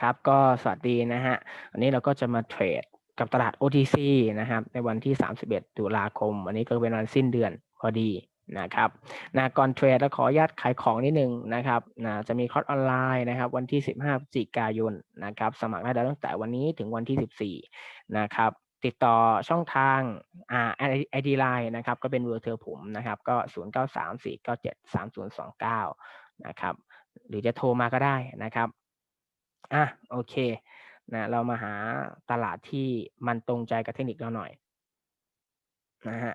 ครับ ก็สวัสดีนะฮะวันนี้เราก็จะมาเทรดกับตลาด OTC นะครับ ในวันที่ 31 ตุลาคม วันนี้ก็เป็นวันสิ้นเดือนพอดีนะครับนะก่อนเทรดแล้วขออนุญาตขายของนิดนึงนะครับนะจะมีคอร์สออนไลน์นะครับ วันที่ 15พฤศจิกายนนะครับ สมัครได้ตั้งแต่วันนี้ถึงวันที่ 14 นะครับติดต่อช่องทางอ่าไอดีไลน์นะครับ ก็เป็นเบอร์เธอผมนะครับ ก็ 0934973029 นะครับ หรือจะโทรมาก็ได้นะครับ อะโอเคนะเรามาหาตลาดที่มันตรงใจกับเทคนิคเราหน่อยนะฮะ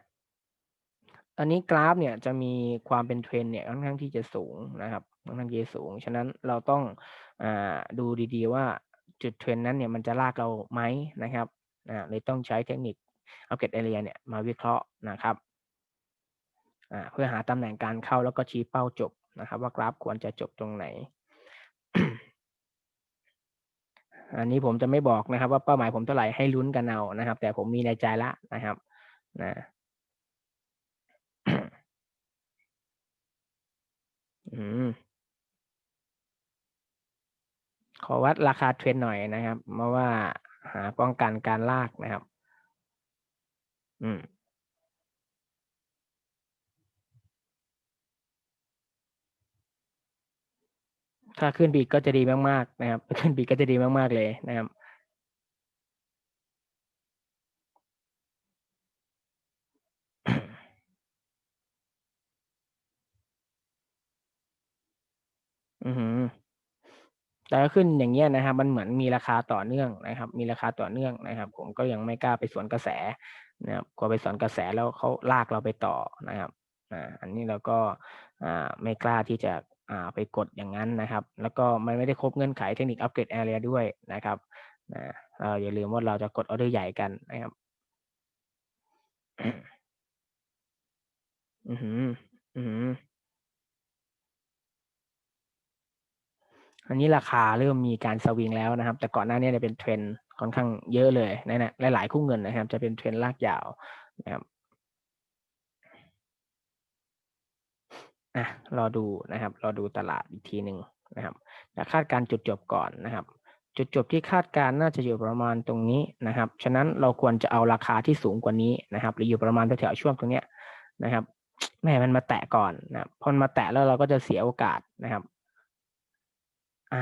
อันนี้กราฟเนี่ยจะมีความเป็นเทรนเนี่ยค่อนข้างที่จะสูงนะครับค่อนข้างที่จะสูง ฉะนั้นเราต้องอ่าดูดีๆ ว่าจุดเทรนนั้นเนี่ยมันจะลากเราไหมนะครับอ่าเลยต้องใช้เทคนิคอัปเกรดเอเรียเนี่ยมาวิเคราะห์นะครับอ่าเพื่อหาตำแหน่งการเข้าแล้วก็ชี้เป้าจบนะครับ ว่ากราฟควรจะจบตรงไหน อันนี้ผมจะไม่บอกนะครับ ว่าเป้าหมายผมเท่าไหร่ให้ลุ้นกันเอานะครับ แต่ผมมีในใจละนะครับนะอืมขอวัดราคาเทรนหน่อยนะครับเพราะว่าหาป้องกันการลากนะครับ อืม ถ้าขึ้นบีก็จะดีมากๆนะครับ ขึ้นบีกก็จะดีมาก ๆ เลยนะครับอือหือแต่ก็ขึ้นอย่างเงี้ยนะครับ มันเหมือนมีราคาต่อเนื่องนะครับ มีราคาต่อเนื่องนะครับ ผมก็ยังไม่กล้าไปสวนกระแสนะครับกลัวไปสวนกระแสแล้วเขาลากเราไปต่อนะครับอ่าอันนี้เราก็อ่าไม่กล้าที่จะ อ่าไปกดอย่างนั้นนะครับ แล้วก็มันไม่ได้ครบเงื่อนไขเทคนิคอัปเกรดแอเรียด้วยนะครับนะเราอย่าลืมว่าเราจะกดออเดอร์ใหญ่กันนะครับอือหืออือหืออันนี้ราคาเริ่มมีการสวิงแล้วนะครับ แต่ก่อนหน้านี้เนี่ยเป็นเทรนค่อนข้างเยอะเลยนะนะหลายๆคู่เงินนะครับ จะเป็นเทรนลากยาวนะครับ อะรอดูนะครับรอดูตลาดอีกทีหนึ่งนะครับแต่คาดการณ์จุดจบก่อนนะครับ จุดจบที่คาดการณ์น่าจะอยู่ประมาณตรงนี้นะครับ ฉะนั้นเราควรจะเอาราคาที่สูงกว่านี้นะครับ หรืออยู่ประมาณแถวๆช่วงตรงเนี้ยนะครับแม่มันมาแตะก่อนนะครับพอมันมาแตะแล้วเราก็จะเสียโอกาสนะครับอะ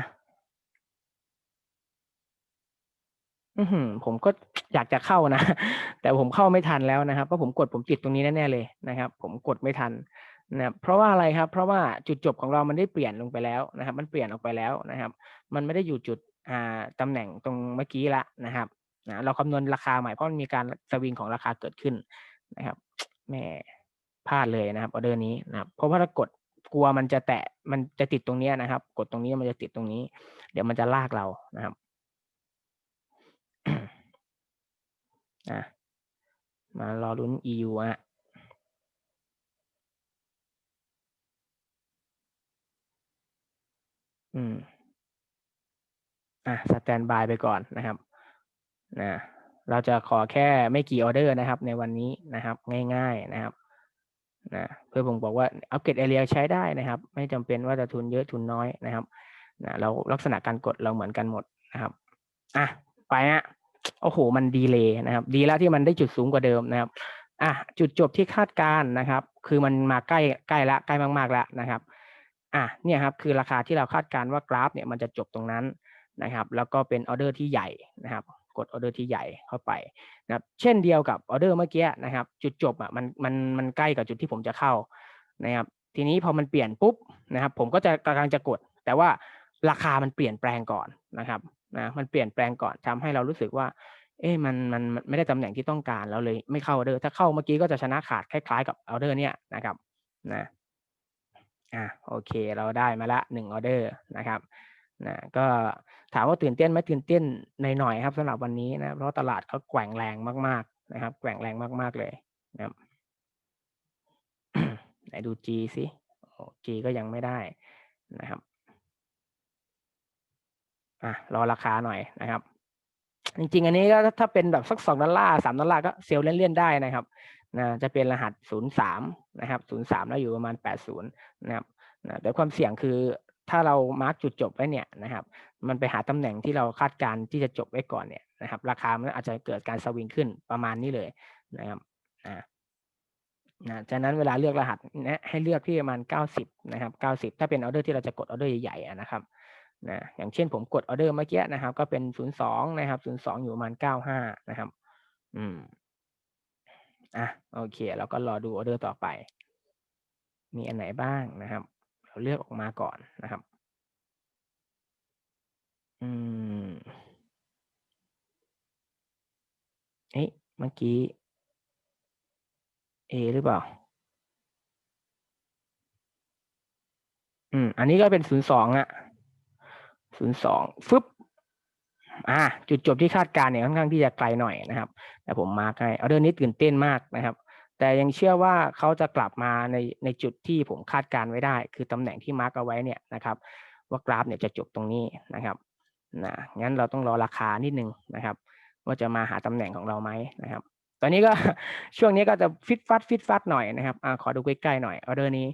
อือหือผมก็อยากจะเข้านะ แต่ผมเข้าไม่ทันแล้วนะครับเพราะผมกดผมติดตรงนี้แน่ๆเลยนะครับ ผมกดไม่ทัน นะครับเพราะว่าอะไรครับ เพราะว่าจุดจบของเรามันได้เปลี่ยนลงไปแล้วนะครับ มันเปลี่ยนออกไปแล้วนะครับ มันไม่ได้อยู่จุดอ่าตำแหน่งตรงเมื่อกี้ละนะครับนะเราคำนวณราคาใหม่เพราะมันมีการสวิงของราคาเกิดขึ้นนะครับแหม่พลาดเลยนะครับออเดอร์นี้นะครับเพราะว่าถ้ากดกลัวมันจะแตะมันจะติดตรงนี้นะครับ กดตรงนี้มันจะติดตรงนี้ เดี๋ยวมันจะลากเรานะครับอะมารอลุ้น EU อะ อืมอะสแตนบายไปก่อนนะครับนะเราจะขอแค่ไม่กี่ออเดอร์นะครับ ในวันนี้นะครับ ง่ายๆนะครับนะเพื่อผมบอกว่าอัปเกรดเอเรียใช้ได้นะครับ ไม่จำเป็นว่าจะทุนเยอะทุนน้อยนะครับนะเราลักษณะการกดเราเหมือนกันหมดนะครับอะไปอะโอ้โห มันดีเลยนะครับ ดีแล้วที่มันได้จุดสูงกว่าเดิมนะครับอะจุดจบที่คาดการณ์นะครับ คือมันมาใกล้ใกล้ละใกล้มากๆแล้วนะครับ อะเนี่ยครับคือราคาที่เราคาดการณ์ว่ากราฟเนี่ยมันจะจบตรงนั้นนะครับ แล้วก็เป็นออเดอร์ที่ใหญ่นะครับกดออเดอร์ที่ใหญ่เข้าไปนะครับเช่นเดียวกับออเดอร์เมื่อกี้นะครับ จุดจบอะมันมันมันใกล้กับจุดที่ผมจะเข้านะครับ ทีนี้พอมันเปลี่ยนปุ๊บนะครับ ผมก็จะกำลังจะกด แต่ว่าราคามันเปลี่ยนแปลงก่อนนะครับนะมันเปลี่ยนแปลงก่อนทำให้เรารู้สึกว่า เอ๊ะมันมันไม่ได้ตำแหน่งที่ต้องการเราเลยไม่เข้าออเดอร์ ถ้าเข้าเมื่อกี้ก็จะชนะขาดคล้ายๆ กับออเดอร์เนี่ยนะครับนะ อะโอเคเราได้มาละหนึ่งออเดอร์นะครับนะก็ถามว่าตื่นเต้นไหมตื่นเต้นหน่อยๆครับสำหรับวันนี้นะเพราะตลาดเขาแกว่งแรงมากๆนะครับ แกว่งแรงมากๆเลยนะครับไหนดู G สิโอ้ G ก็ยังไม่ได้นะครับอะรอราคาหน่อยนะครับ จริงๆ อันนี้ก็ถ้าเป็นแบบสักสองดอลลาร์สามดอลลาร์ก็เซลล์เล่นๆได้นะครับ นะจะเป็นรหัสศูนะครับศูนย์สามแล้วอยู่ประมาณแปดศูนะครับนะแต่ความเสี่ยงคือถ้าเรามาร์กจุดจบไว้เนี่ยนะครับ มันไปหาตำแหน่งที่เราคาดการณ์ที่จะจบไว้ก่อนเนี่ยนะครับ ราคามันอาจจะเกิดการสวิงขึ้นประมาณนี้เลยนะครับอ่านะจากนั้นเวลาเลือกรหัสนะให้เลือกที่ประมาณเก้าสิบนะครับเก้าสิบถ้าเป็นออเดอร์ที่เราจะกดออเดอร์ใหญ่ๆนะครับนะอย่างเช่นผมกดออเดอร์เมื่อกี้นะครับ ก็เป็นศูนะครับศูนย์สอยู่ประมาณเก้าห้านะครับ อืม อะโอเคเราก็รอดูออเดอร์ต่อไป มีอันไหนบ้างนะครับ เราเลือกออกมาก่อนนะครับ อืมเอ๊ะเมื่อกี้ A หรือเปล่า อืม อันนี้ก็เป็นศูนย์สองอะศูนย์สองฟึบ อ่าจุดจบที่คาดการณ์เนี่ยค่อนข้างที่จะไกลหน่อยนะครับ แต่ผมมาร์กให้เออเดอร์นี้ตื่นเต้นมากนะครับ แต่ยังเชื่อว่าเขาจะกลับมาในในจุดที่ผมคาดการณ์ไว้ได้ คือตำแหน่งที่มาร์กเอาไว้เนี่ยนะครับ ว่ากราฟเนี่ยจะจบตรงนี้นะครับนะงั้นเราต้องรอราคานิดนึงนะครับ ว่าจะมาหาตำแหน่งของเราไหมนะครับ ตอนนี้ก็ช่วงนี้ก็จะฟิตฟัดฟิตฟัดหน่อยนะครับอ่าขอดูใกล้ๆหน่อยออเดอร์นี้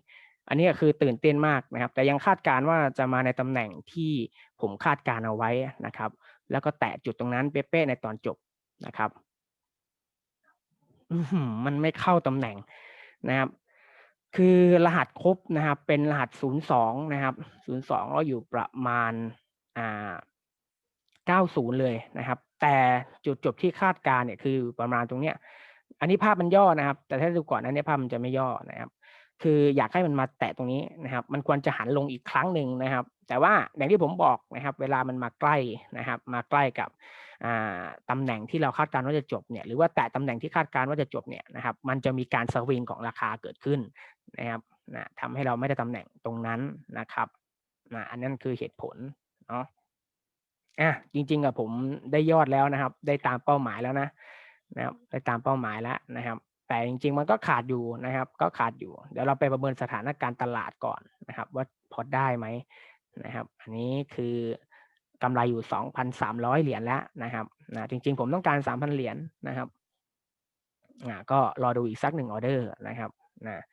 อันนี้ก็คือตื่นเต้นมากนะครับ แต่ยังคาดการณ์ว่าจะมาในตำแหน่งที่ผมคาดการณ์เอาไว้นะครับ แล้วก็แตะจุดตรงนั้นเป๊ะๆในตอนจบนะครับมันไม่เข้าตำแหน่งนะครับ คือรหัสครบนะครับ เป็นรหัสศูนะครับศูนย์สองเราอยู่ประมาณอ่าเก้าศูนย์เลยนะครับ แต่จุดจบที่คาดการ์เนี่ยคือประมาณตรงเนี้ย อันนี้ภาพมันย่อนะครับ แต่ถ้าดูก่อนอันนี้ภาพมันจะไม่ย่อนะครับ คืออยากให้มันมาแตะตรงนี้นะครับ มันควรจะหันลงอีกครั้งหนึ่งนะครับ แต่ว่าอย่างที่ผมบอกนะครับ เวลามันมาใกล้นะครับ มาใกล้กับอ่าตำแหน่งที่เราคาดการณ์ว่าจะจบเนี่ยหรือว่าแตะตำแหน่งที่คาดการณ์ว่าจะจบเนี่ยนะครับ มันจะมีการสวิงของราคาเกิดขึ้นนะครับนะทำให้เราไม่ได้ตำแหน่งตรงนั้นนะครับนะอันนั้นคือเหตุผลเนาะอะจริงๆอะผมได้ยอดแล้วนะครับ ได้ตามเป้าหมายแล้วนะนะครับได้ตามเป้าหมายแล้วนะครับ แต่จริง ๆ มันก็ขาดอยู่นะครับ ก็ขาดอยู่ เดี๋ยวเราไปประเมินสถานการณ์ตลาดก่อนนะครับ ว่าพอได้ไหม นะครับ อันนี้คือกำไรอยู่สองพันสามร้อยเหรียญแล้วนะครับนะจริง ๆ ผมต้องการสามพันเหรียญนะครับอ่าก็รอดูอีกสักหนึ่งออเดอร์นะครับนะ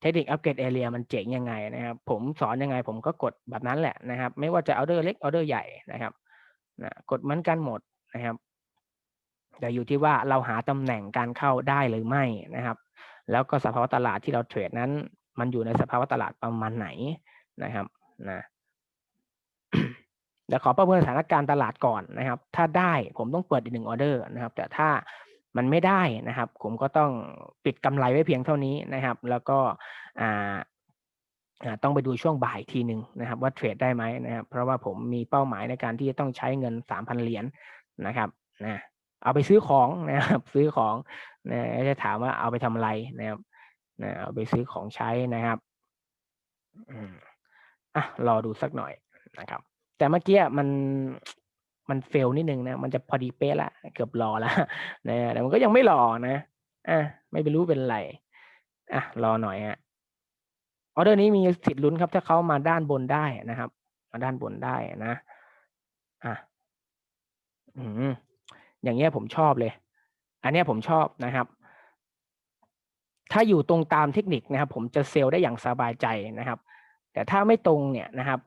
เทคนิคอัปเกรดเอเรียมันเจ๋งยังไงนะครับ ผมสอนยังไงผมก็กดแบบนั้นแหละนะครับ ไม่ว่าจะออเดอร์เล็กออเดอร์ใหญ่นะครับนะกดเหมือนกันหมดนะครับแต่อยู่ที่ว่าเราหาตำแหน่งการเข้าได้หรือไม่นะครับ แล้วก็สภาวะตลาดที่เราเทรดนั้น มันอยู่ในสภาวะตลาดประมาณไหนนะครับนะ เดี๋ยวขอประเมินสถานการณ์ตลาดก่อนนะครับ ถ้าได้ผมต้องเปิดอีกหนึ่งออเดอร์นะครับ แต่ถ้ามันไม่ได้นะครับ ผมก็ต้องปิดกำไรไว้เพียงเท่านี้นะครับ แล้วก็อ่าต้องไปดูช่วงบ่ายทีหนึ่งนะครับ ว่าเทรดได้ไหมนะครับ เพราะว่าผมมีเป้าหมายในการที่จะต้องใช้เงินสามพันเหรียญนะครับนะเอาไปซื้อของนะครับ ซื้อของนะจะถามว่าเอาไปทำอะไรนะครับนะเอาไปซื้อของใช้นะครับอะรอดูสักหน่อยนะครับ แต่เมื่อกี้มันมันเฟลนิดนึงนะ มันจะพอดีเป๊ะละเกือบรอล้วนะแต่มันก็ยังไม่รอนะอะไม่ไปรู้เป็นไรอะรอหน่อยฮะออเดอร์นี้มีสิทธิ์ลุ้นครับ ถ้าเขามาด้านบนได้นะครับ มาด้านบนได้นะอะอืมอย่างเงี้ยผมชอบเลย อันเนี้ยผมชอบนะครับ ถ้าอยู่ตรงตามเทคนิคนะครับ ผมจะเซลล์ได้อย่างสบายใจนะครับ แต่ถ้าไม่ตรงเนี่ยนะครับ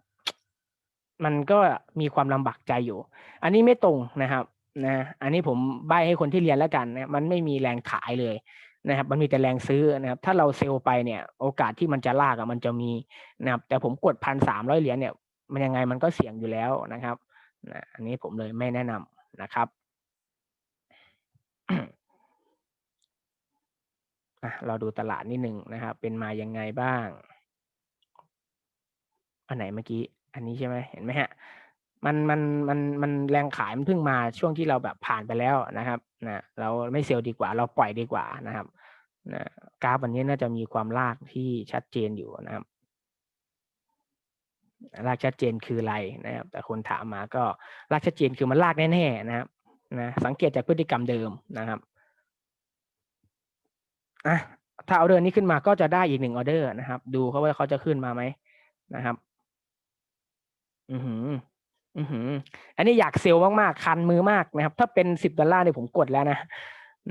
มันก็มีความลำบากใจอยู่ อันนี้ไม่ตรงนะครับนะอันนี้ผมใบให้คนที่เรียนแล้วกันนะมันไม่มีแรงขายเลยนะครับ มันมีแต่แรงซื้อนะครับ ถ้าเราเซลล์ไปเนี่ย โอกาสที่มันจะลากอะมันจะมีนะครับ แต่ผมกดพันสามร้อยเหรียญเนี่ย มันยังไงมันก็เสี่ยงอยู่แล้วนะครับนะอันนี้ผมเลยไม่แนะนำนะครับอะเราดูตลาดนิดหนึ่งนะครับ เป็นมายังไงบ้าง อันไหนเมื่อกี้ อันนี้ใช่ไหมเห็นไหมฮะมันมันมันมันแรงขายมันเพิ่งมาช่วงที่เราแบบผ่านไปแล้วนะครับนะเราไม่เซลล์ดีกว่า เราปล่อยดีกว่านะครับนะกราฟวันนี้น่าจะมีความลากที่ชัดเจนอยู่นะครับลากชัดเจนคืออะไรนะครับ แต่คนถามมาก็ลากชัดเจนคือมันลากแน่ๆนะครับนะสังเกตจากพฤติกรรมเดิมนะครับอะถ้าเอาเดอร์นี้ขึ้นมาก็จะได้อีกหนึ่งออเดอร์นะครับ ดูเขาว่าเขาจะขึ้นมาไหมนะครับ อือหือ อือหือ อันนี้อยากเซลล์มากๆ คันมือมากนะครับ ถ้าเป็นสิบดอลลาร์เนี่ยผมกดแล้วนะ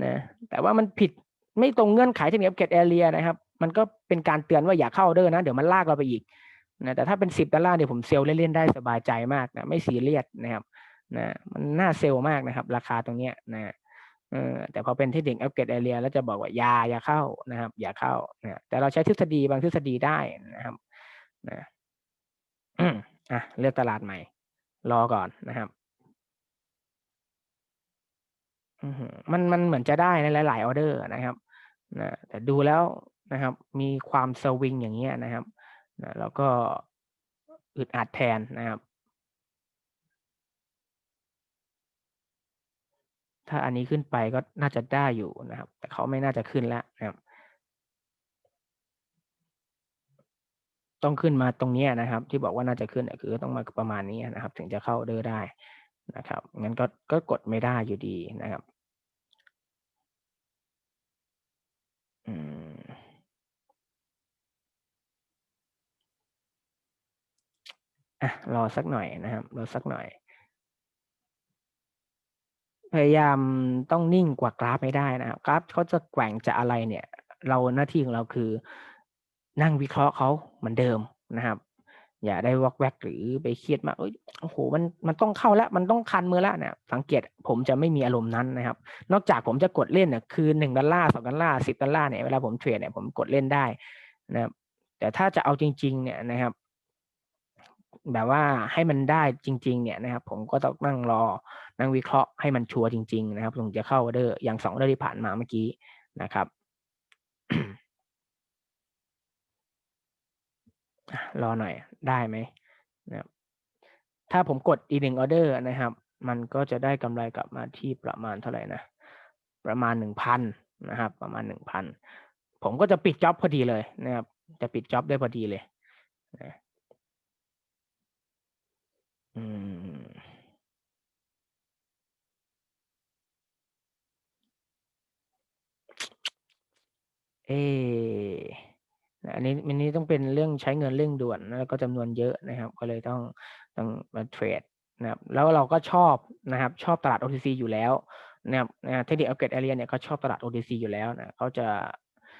นะ แต่ว่ามันผิดไม่ตรงเงื่อนไขเทคนิคเกตแอเรียนะครับ มันก็เป็นการเตือนว่าอย่าเข้าออเดอร์นะ เดี๋ยวมันลากเราไปอีก นะ แต่ถ้าเป็นสิบดอลลาร์เนี่ยผมเซลล์เล่นๆได้สบายใจมากนะ ไม่ซีเรียสนะครับ นะ มันน่าเซลล์มากนะครับ ราคาตรงเนี้ยนะเออแต่พอเป็นที่ดิ่งอัปเกรดแอเรียแล้วจะบอกว่าอยาอย่าเข้านะครับ อย่าเข้านะแต่เราใช้ทฤษฎีบางทฤษฎีได้นะครับ นะ อะเลือกตลาดใหม่ รอก่อนนะครับมันมันเหมือนจะได้ในหลาย ๆ ออเดอร์นะครับนะแต่ดูแล้วนะครับ มีความสวิงอย่างเงี้ยนะครับนะแล้วก็อึดอัดแทนนะครับ ถ้าอันนี้ขึ้นไปก็น่าจะได้อยู่นะครับ แต่เขาไม่น่าจะขึ้นแล้วนะครับ ต้องขึ้นมาตรงนี้นะครับ ที่บอกว่าน่าจะขึ้นคือต้องมาประมาณนี้นะครับ ถึงจะเข้าเดอร์ได้นะครับงั้นก็ก็กดไม่ได้อยู่ดีนะครับอืมอะรอสักหน่อยนะครับรอสักหน่อย พยายามต้องนิ่งกว่ากราฟไม่ได้นะครับกราฟเขาจะแกว่งจะอะไรเนี่ย เราหน้าที่ของเราคือ นั่งวิเคราะห์เขาเหมือนเดิมนะครับ อย่าได้วอกแวกหรือไปเครียดมากเอ้ยโอ้โหมันมันต้องเข้าแล้วมันต้องคันมือแล้วเนี่ยสังเกตผมจะไม่มีอารมณ์นั้นนะครับ นอกจากผมจะกดเล่นเนี่ยคือหนึ่งดอลลาร์สองดอลลาร์สิบดอลลาร์เนี่ยเวลาผมเทรดเนี่ยผมกดเล่นได้นะครับ แต่ถ้าจะเอาจริง ๆ เนี่ยนะครับ แบบว่าให้มันได้จริง ๆ เนี่ยนะครับ ผมก็ต้องนั่งรอนั่งวิเคราะห์ให้มันชัวร์จริง ๆ นะครับถึงจะเข้าออเดอร์อย่างสองออเดอร์ที่ผ่านมาเมื่อกี้นะครับ อะ รอหน่อยได้ไหมนะครับถ้าผมกดอีกหนึ่งออเดอร์นะครับ มันก็จะได้กำไรกลับมาที่ประมาณเท่าไหร่นะ ประมาณหนึ่งพันนะครับ ประมาณหนึ่งพันผมก็จะปิดจ็อบพอดีเลยนะครับ จะปิดจ็อบได้พอดีเลยนะอืมเอ อันนี้อันนี้ต้องเป็นเรื่องใช้เงินเร่งด่วนแล้วก็จำนวนเยอะนะครับ ก็เลยต้องต้องมาเทรดนะครับแล้วเราก็ชอบนะครับ ชอบตลาด OTC อยู่แล้วนะครับเทคนิคอัปเกรดแอเรียเนี่ยเขาชอบตลาด OTC อยู่แล้วนะเขาจะ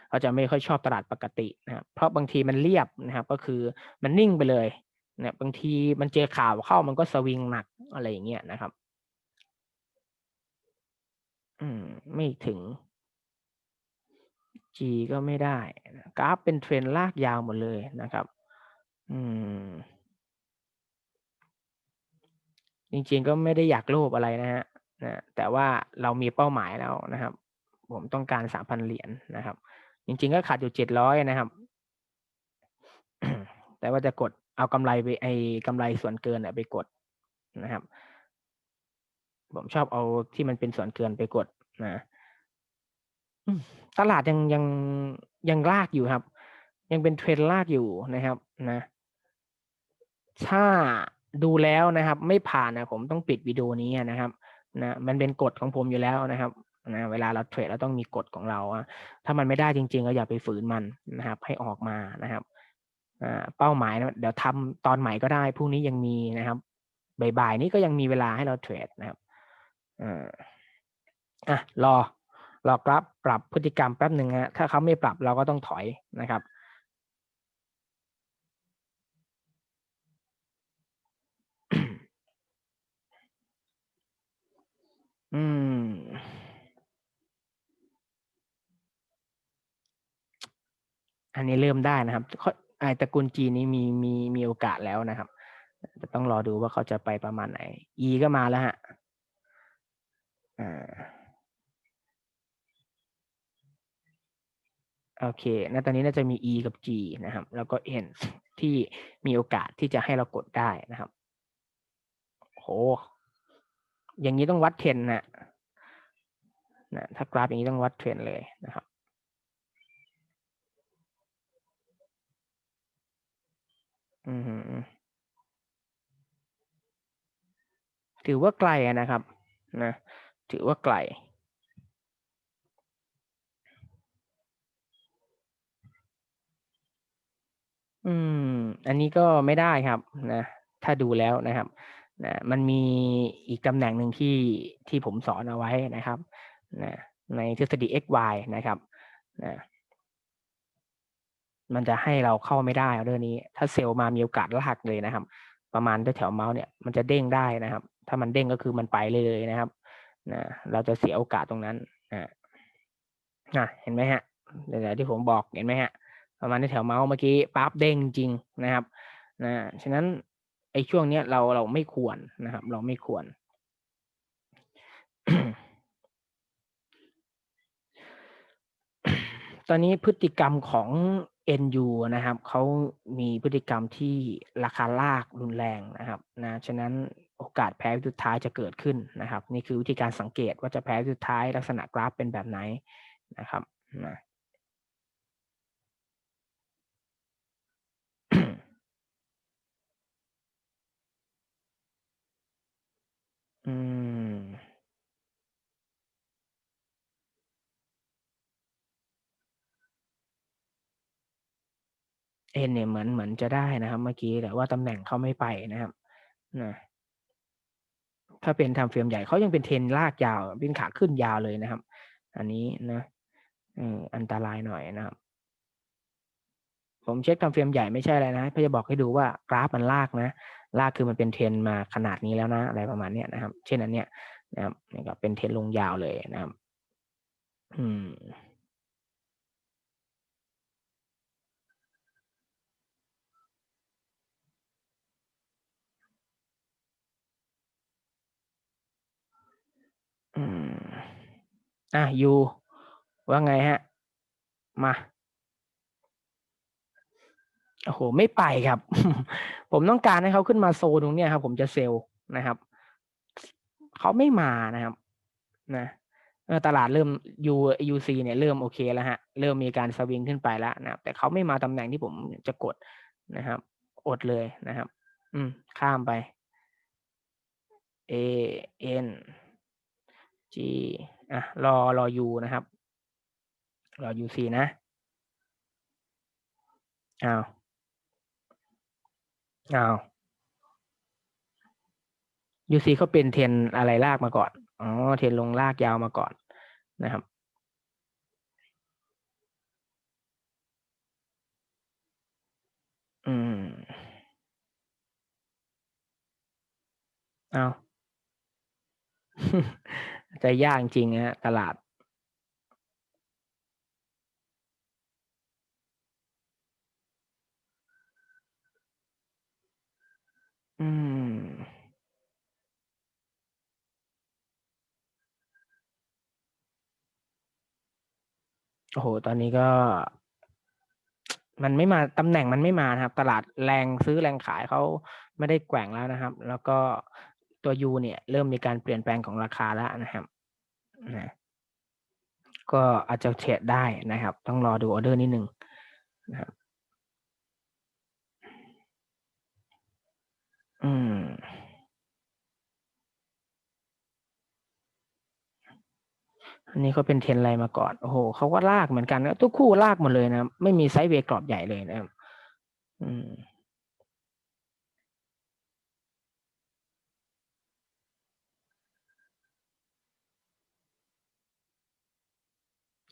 เขาจะไม่ค่อยชอบตลาดปกตินะครับเพราะบางทีมันเรียบนะครับ ก็คือมันนิ่งไปเลยนะบางทีมันเจอข่าวเข้ามันก็สวิงหนักอะไรอย่างเงี้ยนะครับ อืมไม่ถึง G ก็ไม่ได้กราฟเป็นเทรนลากยาวหมดเลยนะครับ อืม จริงๆก็ไม่ได้อยากโลภอะไรนะฮะนะแต่ว่าเรามีเป้าหมายแล้วนะครับ ผมต้องการสามพันเหรียญนะครับ จริง ๆ ก็ขาดอยู่เจ็ดร้อยนะครับ แต่ว่าจะกดเอากำไรไปไอ้กำไรส่วนเกินไปกดนะครับ ผมชอบเอาที่มันเป็นส่วนเกินไปกดนะ ตลาดยังยังยังลากอยู่ครับ ยังเป็นเทรนลากอยู่นะครับนะถ้าดูแล้วนะครับ ไม่ผ่านนะผมต้องปิดวิดีโอนี้นะครับนะมันเป็นกฎของผมอยู่แล้วนะครับนะเวลาเราเทรดเราต้องมีกฎของเราอะถ้ามันไม่ได้จริงๆก็อย่าไปฝืนมันนะครับ ให้ออกมานะครับอ่าเป้าหมายนะเดี๋ยวทำตอนใหม่ก็ได้พรุ่งนี้ยังมีนะครับบ่ายๆนี้ก็ยังมีเวลาให้เราเทรดนะครับอ่าอะรอ รอกราฟปรับพฤติกรรมแป๊บหนึ่งฮะถ้าเขาไม่ปรับเราก็ต้องถอยนะครับอืม อันนี้เริ่มได้นะครับไอตระกูลจีนี้มีมีมีโอกาสแล้วนะครับจะต้องรอดูว่าเขาจะไปประมาณไหน E ก็มาแล้วฮะอ่า โอเคณตอนนี้น่าจะมี E กับ G นะครับ แล้วก็ N ที่มีโอกาสที่จะให้เรากดได้นะครับโหอย่างนี้ต้องวัดเทรนนะนะถ้ากราฟอย่างนี้ต้องวัดเทรนเลยนะครับอือถือว่าไกลนะครับ นะ ถือว่าไกล อืม อันนี้ก็ไม่ได้ครับนะ ถ้าดูแล้วนะครับนะมันมีอีกตำแหน่งหนึ่งที่ที่ผมสอนเอาไว้นะครับนะในทฤษฎี x y นะครับนะมันจะให้เราเข้าไม่ได้ออเดอร์นี้ ถ้าเซลล์มามีโอกาสลากเลยนะครับ ประมาณแถวเมาส์เนี่ยมันจะเด้งได้นะครับ ถ้ามันเด้งก็คือมันไปเลยนะครับนะเราจะเสียโอกาสตรงนั้นนะนะเห็นไหมฮะเดี๋ยวที่ผมบอกเห็นไหมฮะ ประมาณในแถวเมาส์เมื่อกี้ปั๊บเด้งจริงนะครับนะฉะนั้นไอ้ช่วงเนี้ยเราเราไม่ควรนะครับ เราไม่ควร ตอนนี้พฤติกรรมของ NU นะครับเขามีพฤติกรรมที่ราคาลากรุนแรงนะครับนะฉะนั้นโอกาสแพ้สุดท้ายจะเกิดขึ้นนะครับ นี่คือวิธีการสังเกตว่าจะแพ้สุดท้ายลักษณะกราฟเป็นแบบไหนนะครับนะ อืม เอ็นเนี่ยเหมือนเหมือนจะได้นะครับ เมื่อกี้แต่ว่าตำแหน่งเขาไม่ไปนะครับนะถ้าเป็นทำเฟรมใหญ่เขายังเป็นเทนลากยาวเป็นขาขึ้นยาวเลยนะครับ อันนี้นะอันตรายหน่อยนะครับ ผมเช็คทำเฟรมใหญ่ไม่ใช่อะไรนะเพื่อจะบอกให้ดูว่ากราฟมันลากนะ ลากคือมันเป็นเทนมาขนาดนี้แล้วนะ อะไรประมาณเนี้ยนะครับ เช่นอันเนี้ยนะครับนี่ก็เป็นเทนลงยาวเลยนะครับ อืม อะยูว่าไงฮะ มาโอ้โหไม่ไปครับ ผมต้องการให้เขาขึ้นมาโซนตรงเนี้ยครับ ผมจะเซลล์นะครับเขาไม่มานะครับ นะตลาดเริ่ม U UC เนี่ยเริ่มโอเคแล้วฮะ เริ่มมีการสวิงขึ้นไปแล้วนะครับแต่เขาไม่มาตำแหน่งที่ผมจะกดนะครับ อดเลยนะครับ อืม ข้ามไป A N G อะรอรอ U นะครับ รอ UC นะอ้าวอ้าว UC เขาเป็นเทนอะไรลากมาก่อน อ๋อ เทนลงลากยาวมาก่อนนะครับ อืมเอา จะยากจริงนะฮะตลาด อืม โอ้โห ตอนนี้ก็ มันไม่มาตำแหน่งมันไม่มานะครับ ตลาดแรงซื้อแรงขายเขาไม่ได้แกว่งแล้วนะครับ แล้วก็ ตัว U เนี่ยเริ่มมีการเปลี่ยนแปลงของราคาแล้วนะครับนะก็อาจจะเทรดได้นะครับ ต้องรอดูออเดอร์นิดนึงนะครับอืมอันนี้เขาเป็นเทรนอะไรมาก่อน โอ้โหเขาก็ลากเหมือนกันนะทุกคู่ลากหมดเลยนะ ไม่มีไซด์เวย์กรอบใหญ่เลยนะครับ อืม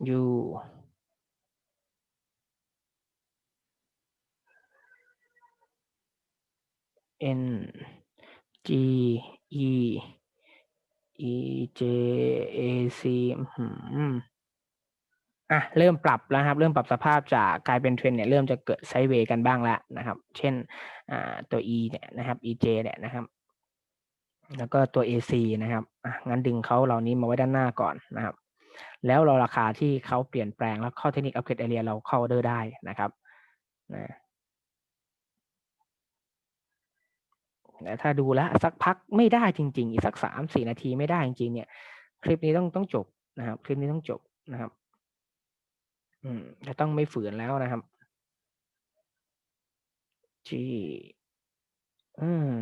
U N G E E J A C อืมอะเริ่มปรับแล้วครับ เริ่มปรับสภาพจากกลายเป็นเทรนเนี่ยเริ่มจะเกิดไซเวย์กันบ้างแล้วนะครับ เช่นอ่าตัว E เนี่ยนะครับ EJ เนี่ยนะครับ แล้วก็ตัว AC นะครับอะงั้นดึงเขาเหล่านี้มาไว้ด้านหน้าก่อนนะครับ แล้วรอราคาที่เขาเปลี่ยนแปลงแล้วเข้าเทคนิคอัปเกรดเอเรียเราเข้าออเดอร์ได้นะครับนะถ้าดูแล้วสักพักไม่ได้จริง ๆ อีกสักสามสี่นาทีไม่ได้จริงๆเนี่ย คลิปนี้ต้องต้องจบนะครับ คลิปนี้ต้องจบนะครับ อืมจะต้องไม่ฝืนแล้วนะครับจีอืม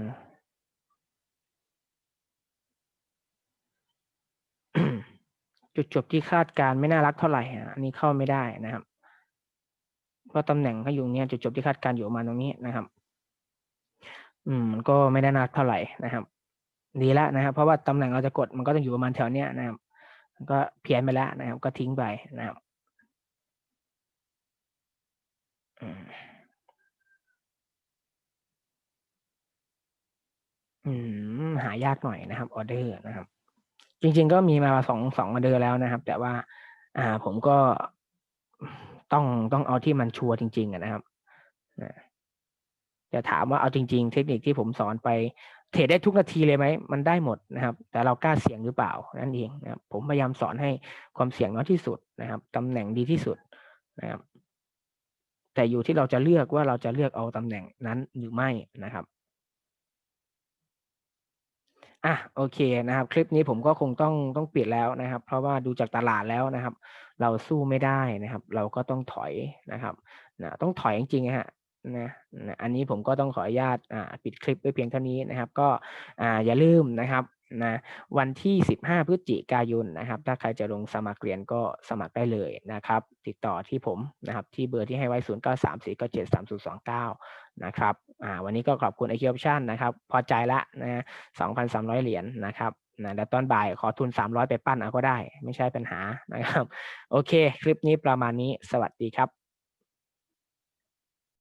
จุดจบที่คาดการณ์ไม่น่ารักเท่าไหร่อะอันนี้เข้าไม่ได้นะครับ เพราะตำแหน่งเขาอยู่เนี่ยจุดจบที่คาดการณ์อยู่ประมาณตรงนี้นะครับ อืมมันก็ไม่ได้น่ารักเท่าไหร่นะครับ ดีแล้วนะครับ เพราะว่าตำแหน่งเราจะกดมันก็ต้องอยู่ประมาณแถวเนี้ยนะครับ ก็เพี้ยนไปแล้วนะครับ ก็ทิ้งไปนะครับอือืมหายากหน่อยนะครับออเดอร์นะครับ จริง ๆ ก็มีมาสองสองออเดอร์แล้วนะครับ แต่ว่า อ่า ผมก็ต้องต้องเอาที่มันชัวร์จริง ๆนะครับจะถามว่าเอาจริง ๆ เทคนิคที่ผมสอนไปเทรดได้ทุกนาทีเลยไหมมันได้หมดนะครับ แต่เรากล้าเสี่ยงหรือเปล่านั่นเองนะครับ ผมพยายามสอนให้ความเสี่ยงน้อยที่สุดนะครับตำแหน่งดีที่สุดนะครับ แต่อยู่ที่เราจะเลือกว่าเราจะเลือกเอาตำแหน่งนั้นหรือไม่นะครับ อะโอเคนะครับ คลิปนี้ผมก็คงต้องต้องปิดแล้วนะครับ เพราะว่าดูจากตลาดแล้วนะครับ เราสู้ไม่ได้นะครับ เราก็ต้องถอยนะครับนะต้องถอยจริงๆฮะนะนะอันนี้ผมก็ต้องขออนุญาตอ่าปิดคลิปไว้เพียงเท่านี้นะครับ ก็อ่าอย่าลืมนะครับ นะวันที่ 15 พฤศจิกายนนะครับ ถ้าใครจะลงสมัครเรียนก็สมัครได้เลยนะครับ ติดต่อที่ผมนะครับที่เบอร์ที่ให้ไว้ 0 9 3 4 9 7 3 0 2 9 นะครับอ่าวันนี้ก็ขอบคุณ IQ Option นะครับ พอใจละนะ2,300 เหรียญนะครับนะแล้วตอนบ่ายขอทุน 300 ไปปั้นเอาก็ได้ ไม่ใช่ปัญหานะครับ โอเค คลิปนี้ประมาณนี้สวัสดีครับ